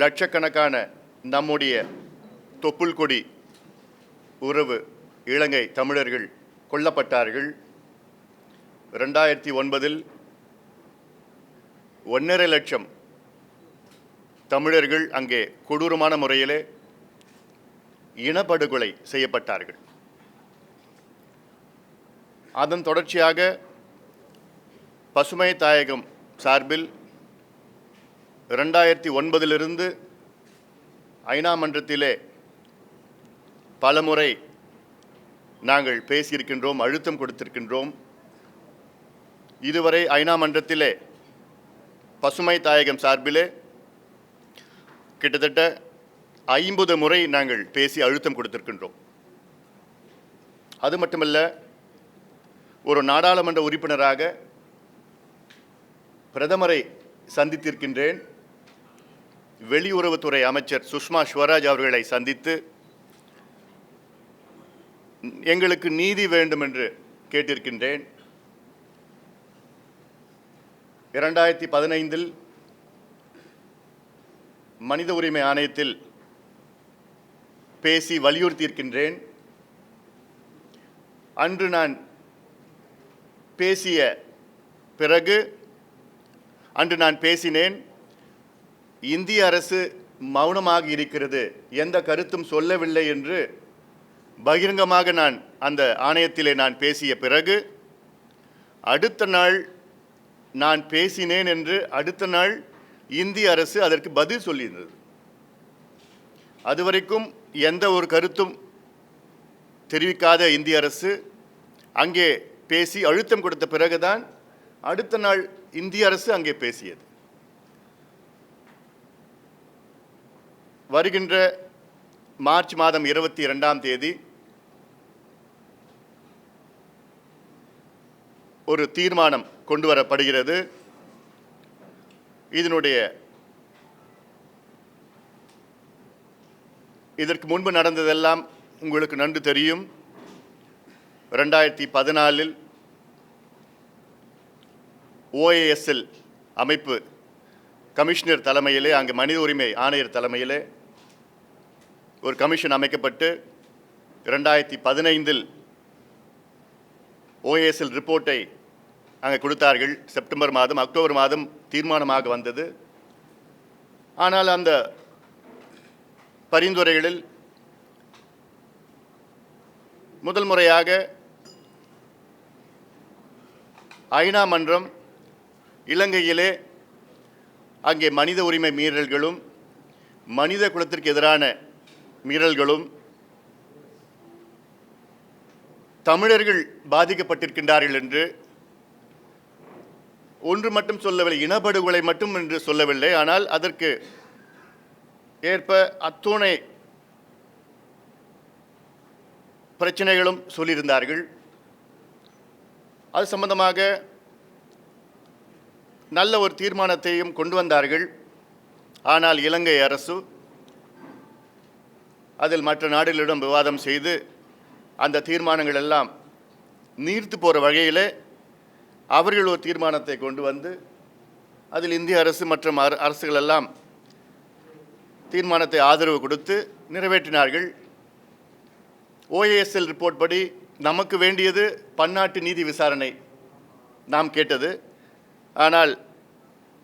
லட்சக்கணக்கான நம்முடைய தொப்புள் கொடி உறவு இலங்கை தமிழர்கள் கொல்லப்பட்டார்கள். ரெண்டாயிரத்தி ஒன்பதில் ஒன்றரை லட்சம் தமிழர்கள் அங்கே கொடூரமான முறையிலே இனப்படுகொலை செய்யப்பட்டார்கள். அதன் தொடர்ச்சியாக பசுமை தாயகம் சார்பில் ரெண்டாயிரத்தி ஒன்பதிலிருந்து ஐநா மன்றத்திலே பலமுறை நாங்கள் பேசியிருக்கின்றோம் அழுத்தம் கொடுத்திருக்கின்றோம். இதுவரை ஐநா மன்றத்திலே பசுமை தாயகம் சார்பிலே கிட்டத்தட்ட ஐம்பது முறை நாங்கள் பேசி அழுத்தம் கொடுத்திருக்கின்றோம். அது மட்டுமல்ல ஒரு நாடாளுமன்ற உறுப்பினராக பிரதமரை சந்தித்திருக்கின்றேன். வெளியுறவுத்துறை அமைச்சர் சுஷ்மா ஸ்வராஜ் அவர்களை சந்தித்து எங்களுக்கு நீதி வேண்டும் என்று கேட்டிருக்கின்றேன். இரண்டாயிரத்தி பதினைந்தில் மனித உரிமை ஆணையத்தில் பேசி வலியுறுத்தியிருக்கின்றேன். அன்று நான் பேசிய பிறகு அன்று நான் பேசினேன். இந்திய அரசு மௌனமாக இருக்கிறது எந்த கருத்தும் சொல்லவில்லை என்று பகிரங்கமாக நான் அந்த ஆணையத்திலே நான் பேசிய பிறகு அடுத்த நாள் நான் பேசினேன் என்று அடுத்த நாள் இந்திய அரசு அதற்கு பதில் சொல்லியிருந்தது. அதுவரைக்கும் எந்த ஒரு கருத்தும் தெரிவிக்காத இந்திய அரசு அங்கே பேசி அழுத்தம் கொடுத்த பிறகுதான் அடுத்த நாள் இந்திய அரசு அங்கே பேசியது. வருகின்ற மார்ச் மாதம் இருபத்தி இரண்டாம் தேதி ஒரு தீர்மானம் கொண்டு வரப்படுகிறது இதனுடைய இதற்கு முன்பு நடந்ததெல்லாம் உங்களுக்கு நன்கு தெரியும். ரெண்டாயிரத்தி பதினாலில் ஓஏஎஸ்எல் அமைப்பு கமிஷனர் தலைமையிலே அங்கே மனித உரிமை ஆணையர் தலைமையிலே ஒரு கமிஷன் அமைக்கப்பட்டு ரெண்டாயிரத்தி பதினைந்தில் ஓஏஎஸ்எல் ரிப்போர்ட்டை அங்கே கொடுத்தார்கள். செப்டம்பர் மாதம் அக்டோபர் மாதம் தீர்மானமாக வந்தது. ஆனால் அந்த பரிந்துரைகளில் முதல் முறையாக ஐநா மன்றம் இலங்கையிலே அங்கே மனித உரிமை மீறல்களும் மனித குலத்திற்கு எதிரான மீறல்களும் தமிழர்கள் பாதிக்கப்பட்டிருக்கின்றார்கள் என்று ஒன்று மட்டும் சொல்லவில்லை இனப்படுகொலை மட்டும் என்று சொல்லவில்லை. ஆனால் அதற்கு ஏற்ப அத்துணை பிரச்சனைகளும் சொல்லியிருந்தார்கள். அது சம்பந்தமாக நல்ல ஒரு தீர்மானத்தையும் கொண்டு வந்தார்கள். ஆனால் இலங்கை அரசு அதில் மற்ற நாடுகளிடம் விவாதம் செய்து அந்த தீர்மானங்கள் எல்லாம் நீர்த்து போகிற வகையில் அவர்கள் ஒரு தீர்மானத்தை கொண்டு வந்து அதில் இந்திய அரசு மற்றும் அர- அரசுகள் எல்லாம் தீர்மானத்தை ஆதரவு கொடுத்து நிறைவேற்றினார்கள். ஓஏஎஸ்எல் ரிப்போர்ட் படி நமக்கு வேண்டியது பன்னாட்டு நீதி விசாரணை நாம் கேட்டது. ஆனால்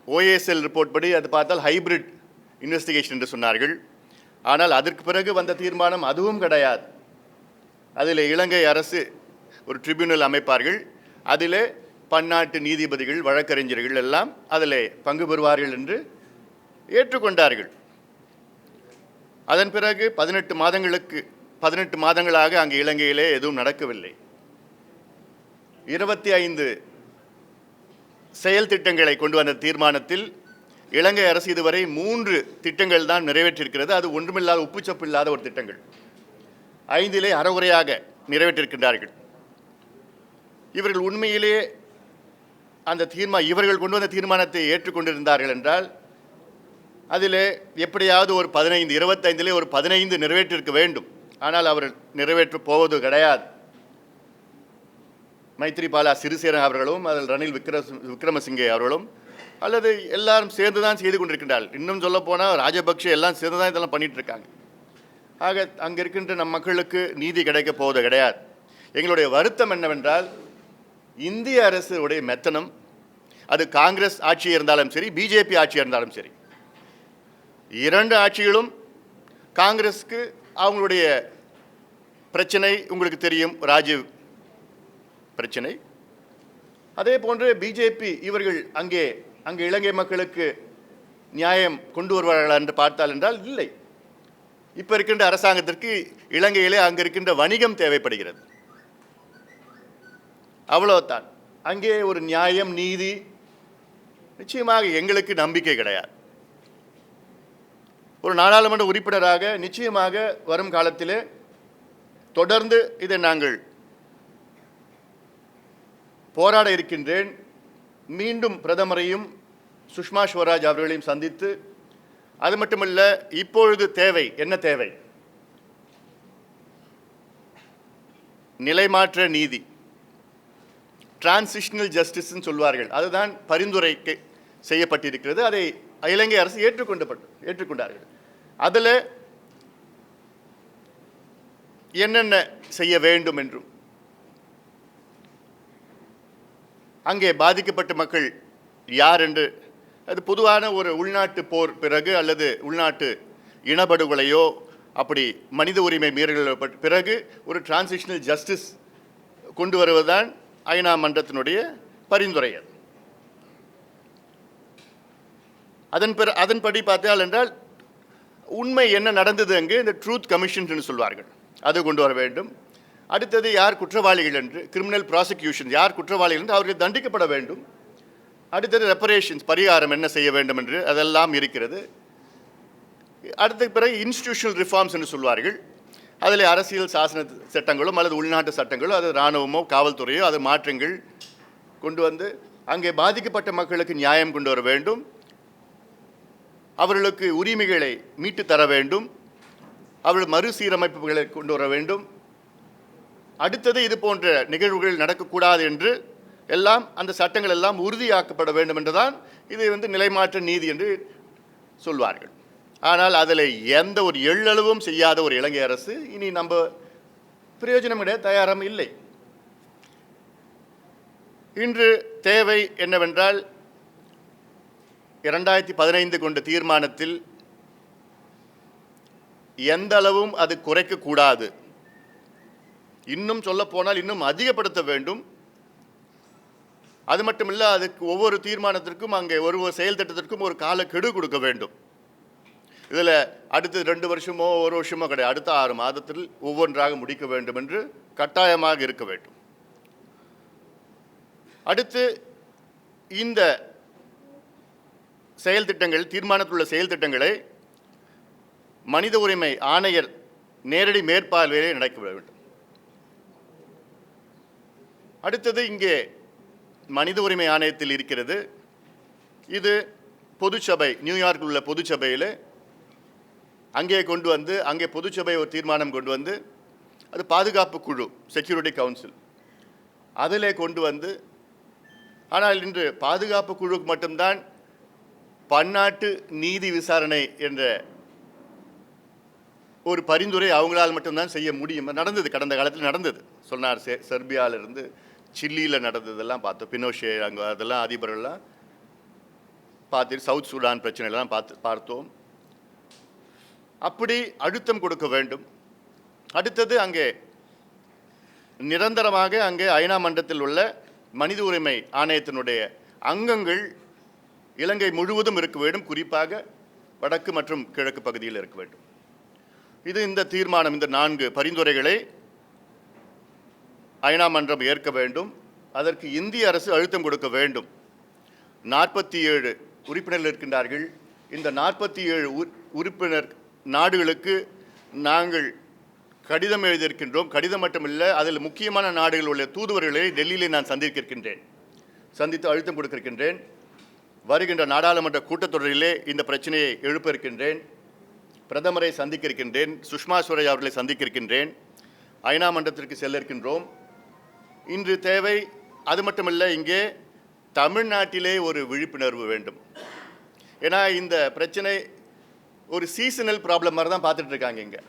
ஓஏஎஸ்எல் ரிப்போர்ட் படி அது பார்த்தால் ஹைபிரிட் இன்வெஸ்டிகேஷன் என்று சொன்னார்கள். ஆனால் அதற்கு பிறகு வந்த தீர்மானம் அதுவும் கிடையாது. அதில் இலங்கை அரசு ஒரு ட்ரிபியூனல் அமைப்பார்கள். அதில் பன்னாட்டு நீதிபதிகள் வழக்கறிஞர்கள் எல்லாம் அதில் பங்கு பெறுவார்கள் என்று ஏற்றுக்கொண்டார்கள். அதன் பிறகு பதினெட்டு மாதங்களுக்கு பதினெட்டு மாதங்களாக அங்கே இலங்கையிலே எதுவும் நடக்கவில்லை. இருபத்தி ஐந்து செயல் திட்டங்களை கொண்டு வந்த தீர்மானத்தில் இலங்கை அரசு இதுவரை மூன்று திட்டங்கள் தான் நிறைவேற்றிருக்கிறது அது ஒன்றுமில்லாத உப்புச்சப்பு இல்லாத ஒரு திட்டங்கள். ஐந்திலே அறகுறையாக நிறைவேற்றிருக்கின்றார்கள். இவர்கள் உண்மையிலேயே அந்த தீர்மா இவர்கள் கொண்டு வந்த தீர்மானத்தை ஏற்றுக்கொண்டிருந்தார்கள் என்றால் அதிலே எப்படியாவது ஒரு பதினைந்து இருபத்தைந்திலே ஒரு பதினைந்து நிறைவேற்றிருக்க வேண்டும். ஆனால் அவர் நிறைவேற்றப் போவது கிடையாது. மைத்ரிபாலா சிறிசேன அவர்களும் அதில் ரணில் விக்ர விக்ரமசிங்கே அவர்களும் அல்லது எல்லாரும் சேர்ந்து தான் செய்து கொண்டிருக்கின்றார்கள். இன்னும் சொல்ல போனால் ராஜபக்ஷ எல்லாம் சேர்ந்து தான் இதெல்லாம் பண்ணிட்டு இருக்காங்க ஆக அங்கே இருக்கின்ற நம் மக்களுக்கு நீதி கிடைக்க போவது கிடையாது. எங்களுடைய வருத்தம் என்னவென்றால் இந்திய அரசுடைய மெத்தனம் அது காங்கிரஸ் ஆட்சி இருந்தாலும் சரி பிஜேபி ஆட்சி இருந்தாலும் சரி இரண்டு ஆட்சிகளும் காங்கிரஸ்க்கு அவங்களுடைய பிரச்சனை உங்களுக்கு தெரியும் ராஜீவ் பிரச்சனை. அதே போன்று பிஜேபி இவர்கள் அங்கே அங்கு இலங்கை மக்களுக்கு நியாயம் கொண்டு வருவார்களா என்று பார்த்தால் என்றால் இல்லை. இப்போ இருக்கின்ற அரசாங்கத்திற்கு இலங்கையிலே அங்கே இருக்கின்ற வணிகம் தேவைப்படுகிறது. அவ்வளோதான் அங்கே ஒரு நியாயம் நீதி நிச்சயமாக எங்களுக்கு நம்பிக்கை கிடையாது. ஒரு நாடாளுமன்ற உறுப்பினராக நிச்சயமாக வரும் காலத்திலே தொடர்ந்து இதை நாங்கள் போராட இருக்கின்றேன். மீண்டும் பிரதமரையும் சுஷ்மா ஸ்வராஜ் அவர்களையும் சந்தித்து அது மட்டுமல்ல இப்பொழுது தேவை என்ன தேவை? நிலைமாற்ற நீதி. டிரான்சிஷனல் ஜஸ்டிஸ்ன்னு சொல்வார்கள். அதுதான் பரிந்துரைக்கு செய்யப்பட்டிருக்கிறது. அதை இலங்கை அரசு ஏற்றுக்கொண்டு ஏற்றுக்கொண்டார்கள். அதில் என்னென்ன செய்ய வேண்டும் என்றும் அங்கே பாதிக்கப்பட்ட மக்கள் யார் என்று அது பொதுவான ஒரு உள்நாட்டு போர் பிறகு அல்லது உள்நாட்டு இனப்படுகொலையோ அப்படி மனித உரிமை மீறல்கள் பிறகு ஒரு டிரான்சிஷனல் ஜஸ்டிஸ் கொண்டு வருவதுதான் ஐநா மன்றத்தினுடைய பரிந்துரை அது. அதன் பிற அதன்படி பார்த்தால் என்றால் உண்மை என்ன நடந்தது அங்கு? இந்த ட்ரூத் கமிஷன் என்று சொல்வார்கள். அது கொண்டு வர வேண்டும். அடுத்தது யார் குற்றவாளிகள் என்று கிரிமினல் ப்ராசிக்யூஷன் யார் குற்றவாளிகள் என்று அவர்கள் தண்டிக்கப்பட வேண்டும். அடுத்தது ரெப்பரேஷன்ஸ் பரிகாரம் என்ன செய்ய வேண்டும் என்று அதெல்லாம் இருக்கிறது. அடுத்த பிறகு இன்ஸ்டிடியூஷனல் ரிஃபார்ம்ஸ் என்று சொல்வார்கள். அதில் அரசியல் சாசன சட்டங்களும் அல்லது உள்நாட்டு சட்டங்களோ அது இராணுவமோ காவல்துறையோ அது மாற்றங்கள் கொண்டு வந்து அங்கே பாதிக்கப்பட்ட மக்களுக்கு நியாயம் கொண்டு வர வேண்டும். அவர்களுக்கு உரிமைகளை மீட்டு தர வேண்டும். அவர்கள் மறுசீரமைப்புகளை கொண்டு வர வேண்டும். அடுத்தது இது போன்ற நிகழ்வுகள் நடக்கக்கூடாது என்று எல்லாம் அந்த சட்டங்கள் எல்லாம் உறுதியாக்கப்பட வேண்டும் என்றுதான் இது வந்து நிலைமாற்ற நீதி என்று சொல்வார்கள். ஆனால் அதில் எந்த ஒரு எள்ளளவும் செய்யாத ஒரு இலங்கை அரசு இனி நம்ம பிரயோஜனம் விட தயாரம் இல்லை. இன்று தேவை என்னவென்றால் இரண்டாயிரத்தி பதினைந்து கொண்ட தீர்மானத்தில் எந்த அளவும் அது குறைக்கக்கூடாது இன்னும் சொல்ல போனால் இன்னும் அதிகப்படுத்த வேண்டும். அது மட்டுமில்ல அதுக்கு ஒவ்வொரு தீர்மானத்திற்கும் அங்கே ஒரு ஒரு செயல் திட்டத்திற்கும் ஒரு கால கெடு கொடுக்க வேண்டும். இதில் அடுத்து ரெண்டு வருஷமோ ஒரு வருஷமோ கிடையாது. அடுத்த ஆறு மாதத்தில் ஒவ்வொன்றாக முடிக்க வேண்டும் என்று கட்டாயமாக இருக்க வேண்டும். அடுத்து இந்த செயல் திட்டங்கள் தீர்மானத்தில் உள்ள செயல் திட்டங்களை மனித உரிமை ஆணையர் நேரடி மேற்பார்வையிலே நடக்க வேண்டும். அடுத்தது இங்கே மனித உரிமை ஆணையத்தில் இருக்கிறது. இது பொதுச்சபை நியூயார்க்கில் உள்ள பொதுச்சபையில் அங்கே கொண்டு வந்து அங்கே பொதுச்சபை ஒரு தீர்மானம் கொண்டு வந்து அது பாதுகாப்பு குழு செக்யூரிட்டி கவுன்சில் அதிலே கொண்டு வந்து ஆனால் இன்று பாதுகாப்பு குழுவுக்கு மட்டும்தான் பன்னாட்டு நீதி விசாரணை என்ற ஒரு பரிந்துரை அவங்களால் மட்டும்தான் செய்ய முடியும். நடந்தது கடந்த காலத்தில் நடந்தது. சொன்னார் செ செர்பியாவிலிருந்து சில்லியில் நடந்ததெல்லாம் பார்த்தோம். பினோஷே அங்கே அதெல்லாம் அதிபர்கள்லாம் பார்த்து சவுத் சூடான் பிரச்சனைலாம் பார்த்து பார்த்தோம். அப்படி அழுத்தம் கொடுக்க வேண்டும். அடுத்தது அங்கே நிரந்தரமாக அங்கே ஐநா மன்றத்தில் உள்ள மனித உரிமை ஆணையத்தினுடைய அங்கங்கள் இலங்கை முழுவதும் இருக்க வேண்டும். குறிப்பாக வடக்கு மற்றும் கிழக்கு பகுதியில் இருக்க வேண்டும். இது இந்த தீர்மானம் இந்த நான்கு பரிந்துரைகளை ஐநா மன்றம் ஏற்க வேண்டும். அதற்கு இந்திய அரசு அழுத்தம் கொடுக்க வேண்டும். நாற்பத்தி ஏழு உறுப்பினர்கள் இருக்கின்றார்கள். இந்த நாற்பத்தி ஏழு உறுப்பினர் நாடுகளுக்கு நாங்கள் கடிதம் எழுதியிருக்கின்றோம். கடிதம் மட்டுமில்லை அதில் முக்கியமான நாடுகள் உள்ள தூதுவர்களை டெல்லியிலே நான் சந்திக்கிருக்கின்றேன் சந்தித்து அழுத்தம் கொடுக்கிருக்கின்றேன் வருகின்ற நாடாளுமன்ற கூட்டத்தொடரிலே இந்த பிரச்சனையை எழுப்ப இருக்கின்றேன் பிரதமரை சந்திக்க இருக்கின்றேன். சுஷ்மா ஸ்வராஜ் அவர்களை சந்திக்க இருக்கின்றேன். ஐநா மன்றத்திற்கு செல்ல இருக்கின்றோம். இன்று தேவை அது மட்டுமல்ல இங்கே தமிழ்நாட்டிலே ஒரு விழிப்புணர்வு வேண்டும். ஏன்னா இந்த பிரச்சனை ஒரு சீசனல் ப்ராப்ளம் மாதிரி தான் பார்த்துட்டு இருக்காங்க இங்கே.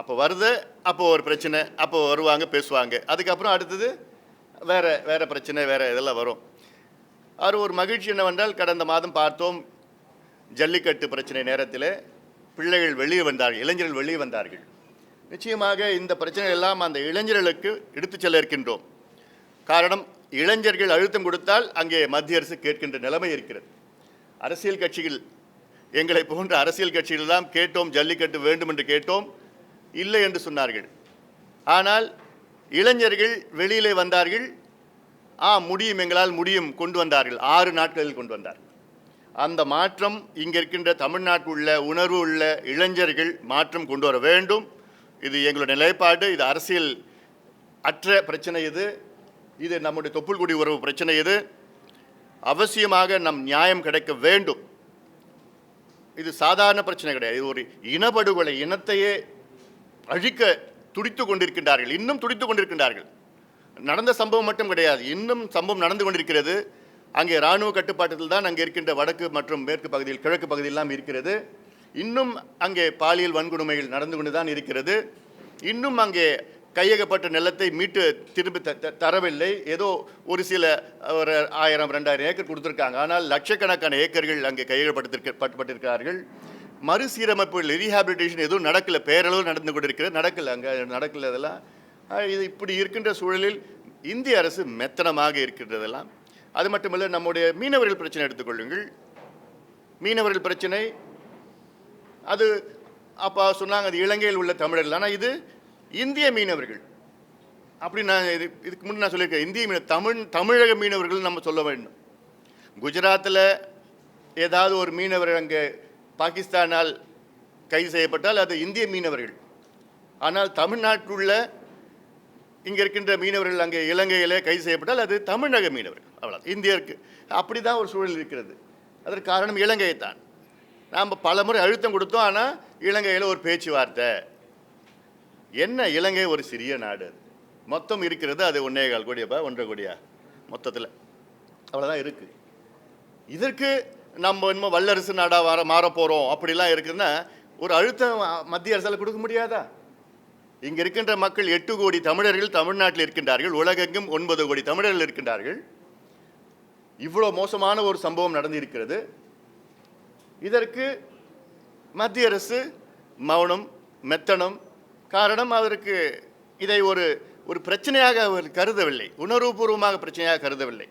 அப்போ வருது அப்போ ஒரு பிரச்சனை அப்போ வருவாங்க பேசுவாங்க. அதுக்கப்புறம் அடுத்தது வேறு வேறு பிரச்சனை வேறு இதெல்லாம் வரும். அது ஒரு மகிழ்ச்சி என்னவென்றால் கடந்த மாதம் பார்த்தோம் ஜல்லிக்கட்டு பிரச்சனை நேரத்தில் பிள்ளைகள் வெளியே வந்தார்கள் இளைஞர்கள் வெளியே வந்தார்கள். நிச்சயமாக இந்த பிரச்சனை எல்லாம் அந்த இளைஞர்களுக்கு எடுத்துச் செல்ல இருக்கின்றோம். காரணம் இளைஞர்கள் அழுத்தம் கொடுத்தால் அங்கே மத்திய அரசு கேட்கின்ற நிலைமை இருக்கிறது. அரசியல் கட்சிகள் எங்களை போன்ற அரசியல் கட்சிகள் தான் கேட்டோம் ஜல்லிக்கட்டு வேண்டும் என்று கேட்டோம் இல்லை என்று சொன்னார்கள். ஆனால் இளைஞர்கள் வெளியிலே வந்தார்கள் ஆ முடியும் எங்களால் முடியும் கொண்டு வந்தார்கள் ஆறு நாட்களில் கொண்டு வந்தார்கள். அந்த மாற்றம் இங்கே இருக்கின்ற தமிழ்நாட்டில் உள்ள உணர்வு உள்ள இளைஞர்கள் மாற்றம் கொண்டு வர வேண்டும். இது எங்களுடைய நிலைப்பாடு இது அரசியல் அற்ற பிரச்சனை இது. இது நம்முடைய தொப்புள்குடி உறவு பிரச்சனை இது. அவசியமாக நம் நியாயம் கிடைக்க வேண்டும். இது சாதாரண பிரச்சனை கிடையாது. இது ஒரு இனப்படுகொலை இனத்தையே அழிக்க துடித்து கொண்டிருக்கின்றார்கள். இன்னும் துடித்து கொண்டிருக்கின்றார்கள். நடந்த சம்பவம் மட்டும் கிடையாது. இன்னும் சம்பவம் நடந்து கொண்டிருக்கிறது. அங்கே இராணுவ கட்டுப்பாட்டத்தில் தான் அங்கே இருக்கின்ற வடக்கு மற்றும் மேற்கு பகுதியில் கிழக்கு பகுதியெல்லாம் இருக்கிறது. இன்னும் அங்கே பாலியல் வன்கொடுமைகள் நடந்து கொண்டு தான் இருக்கிறது. இன்னும் அங்கே கையகப்பட்ட நிலத்தை மீட்டு திரும்பி த- த- தரவில்லை. ஏதோ ஒரு சில ஒரு ஆயிரம் ரெண்டாயிரம் ஏக்கர் கொடுத்துருக்காங்க. ஆனால் லட்சக்கணக்கான ஏக்கர்கள் அங்கே கையகப்படுத்திருக்க பட்டுப்பட்டிருக்கிறார்கள். மறுசீரமைப்பு ரீஹாபிலிட்டேஷன் எதுவும் நடக்கல. பேரளவு நடந்து கொண்டிருக்கிறது. நடக்கலை அங்கே நடக்கலை அதெல்லாம். இது இப்படி இருக்கின்ற சூழலில் இந்திய அரசு மெத்தனமாக இருக்கின்றதெல்லாம். அது மட்டுமல்ல நம்முடைய மீனவர்கள் பிரச்சனை எடுத்துக்கொள்ளுங்கள். மீனவர்கள் பிரச்சனை அது அப்போ சொன்னாங்க அது இலங்கையில் உள்ள தமிழர்கள். ஆனால் இது இந்திய மீனவர்கள். அப்படி நான் இது இதுக்கு முன்னே நான் சொல்லியிருக்கேன் இந்திய மீன தமிழ் தமிழக மீனவர்கள் நம்ம சொல்ல வேண்டும். குஜராத்தில் ஏதாவது ஒரு மீனவர் அங்கே பாகிஸ்தானால் கைது செய்யப்பட்டால் அது இந்திய மீனவர்கள். ஆனால் தமிழ்நாட்டுள்ள இங்கே இருக்கின்ற மீனவர்கள் அங்கே இலங்கையில் கைது செய்யப்பட்டால் அது தமிழக மீனவர்கள். அவ்வளோ இந்தியருக்கு அப்படி தான் ஒரு சூழல் இருக்கிறது. அதற்கு காரணம் இலங்கையை தான் நாம் பல முறை அழுத்தம் கொடுத்தோம் ஆனால் இலங்கையில் ஒரு பேச்சுவார்த்தை. என்ன இலங்கை ஒரு சிறிய நாடு? அது மொத்தம் இருக்கிறது அது ஒன்றே கால் கோடியாப்பா ஒன்றரை கோடியா? மொத்தத்தில். அவ்வளோதான் இருக்குது இதற்கு நம்ம இன்னும் வல்லரசு நாடாக வர மாற போகிறோம் அப்படிலாம் இருக்குதுன்னா ஒரு அழுத்தம் மத்திய அரசால் கொடுக்க முடியாதா? இங்கே இருக்கின்ற மக்கள் எட்டு கோடி தமிழர்கள் தமிழ்நாட்டில் இருக்கின்றார்கள் உலகெங்கும் ஒன்பது கோடி தமிழர்கள் இருக்கின்றார்கள். இவ்வளோ மோசமான ஒரு சம்பவம் நடந்திருக்கிறது. இதற்கு மத்திய அரசு மௌனம் மெத்தனம் காரணம் அதற்கு இதை ஒரு ஒரு பிரச்சனையாக அவர் கருதவில்லை. உணர்வுபூர்வமாக பிரச்சனையாக கருதவில்லை.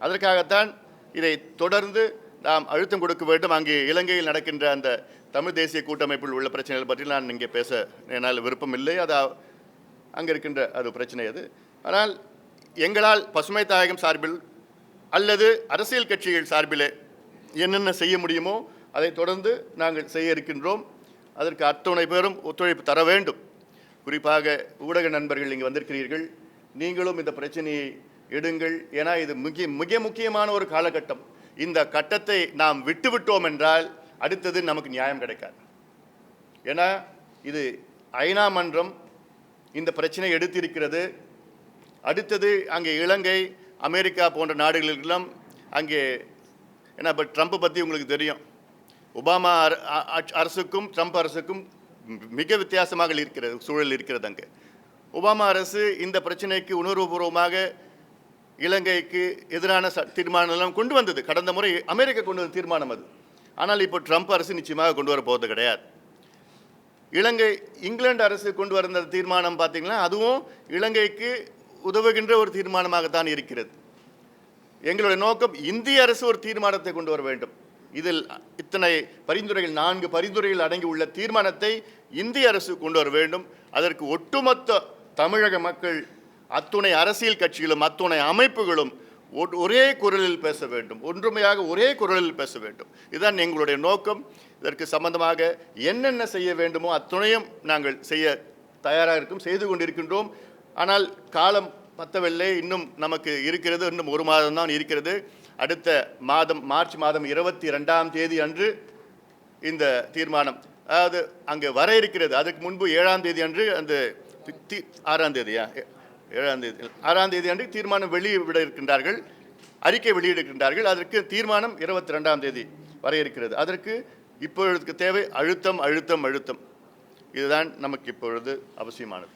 அதற்காகத்தான் இதை தொடர்ந்து நாம் அழுத்தம் கொடுக்க வேண்டும். அங்கே இலங்கையில் நடக்கின்ற அந்த தமிழ் தேசிய கூட்டமைப்பில் உள்ள பிரச்சனைகள் பற்றி நான் இங்கே பேச என்னால் விருப்பம் இல்லை. அது அங்கே இருக்கின்ற அது பிரச்சனை அது. ஆனால் எங்களால் பசுமை தாயகம் சார்பில் அல்லது அரசியல் கட்சிகள் சார்பில் என்னென்ன செய்ய முடியுமோ அதை தொடர்ந்து நாங்கள் செய்ய இருக்கின்றோம். அதற்கு அத்துணை பேரும் ஒத்துழைப்பு தர வேண்டும். குறிப்பாக ஊடக நண்பர்கள் இங்கே வந்திருக்கிறீர்கள். நீங்களும் இந்த பிரச்சனையை எடுங்கள். ஏன்னா இது மிக மிக முக்கியமான ஒரு காலகட்டம். இந்த கட்டத்தை நாம் விட்டுவிட்டோம் என்றால் அடுத்தது நமக்கு நியாயம் கிடைக்காது. ஏன்னா இது ஐநா மன்றம் இந்த பிரச்சனை எடுத்திருக்கிறது. அடுத்தது அங்கே இலங்கை அமெரிக்கா போன்ற நாடுகளெல்லாம் அங்கே ஏன்னா இப்போ ட்ரம்ப் பற்றி உங்களுக்கு தெரியும். ஒபாமா அர- அ- அரசுக்கும் ட்ரம்ப் அரசுக்கும் மிக வித்தியாசமாக இருக்கிறது சூழல் இருக்கிறது அங்கே. ஒபாமா அரசு இந்த பிரச்சனைக்கு உணர்வுபூர்வமாக இலங்கைக்கு எதிரான ச தீர்மானம் எல்லாம் கொண்டு வந்தது. கடந்த முறை அமெரிக்கா கொண்டு வந்த தீர்மானம் அது. ஆனால் இப்போ ட்ரம்ப் அரசு நிச்சயமாக கொண்டு வர போவது கிடையாது. இலங்கை இங்கிலாந்து அரசு கொண்டு வந்த தீர்மானம் பார்த்தீங்கன்னா அதுவும் இலங்கைக்கு உதவுகின்ற ஒரு தீர்மானமாகத்தான் இருக்கிறது. எங்களுடைய நோக்கம் இந்திய அரசு ஒரு தீர்மானத்தை கொண்டு வர வேண்டும். இதில் இத்தனை பரிந்துரைகள் நான்கு பரிந்துரைகள் அடங்கி உள்ள தீர்மானத்தை இந்திய அரசு கொண்டு வர வேண்டும். அதற்கு ஒட்டுமொத்த தமிழக மக்கள் அத்துணை அரசியல் கட்சிகளும் அத்துணை அமைப்புகளும் ஒரே குரலில் பேச வேண்டும். ஒன்றுமையாக ஒரே குரலில் பேச வேண்டும். இதுதான் எங்களுடைய நோக்கம். இதற்கு சம்பந்தமாக என்னென்ன செய்ய வேண்டுமோ அத்துணையும் நாங்கள் செய்ய தயாராக இருக்கும் செய்து கொண்டிருக்கின்றோம். ஆனால் காலம் பத்தவில்லை. இன்னும் நமக்கு இருக்கிறது. இன்னும் ஒரு மாதம் தான் இருக்கிறது. அடுத்த மாதம் மார்ச் மாதம் இருபத்தி ரெண்டாம் தேதி அன்று இந்த தீர்மானம். அதாவது அங்கே வர இருக்கிறது. அதுக்கு முன்பு ஏழாம் தேதி அன்று அந்த ஆறாம் தேதியா ஏழாம் தேதி ஆறாம் தேதி அன்று தீர்மானம் வெளியிட இருக்கின்றார்கள். அறிக்கை வெளியிடுகின்றார்கள். அதற்கு தீர்மானம் இருபத்தி ரெண்டாம் தேதி வர இருக்கிறது. அதற்கு இப்பொழுதுக்கு தேவை அழுத்தம் அழுத்தம் அழுத்தம். இதுதான் நமக்கு இப்பொழுது அவசியமானது.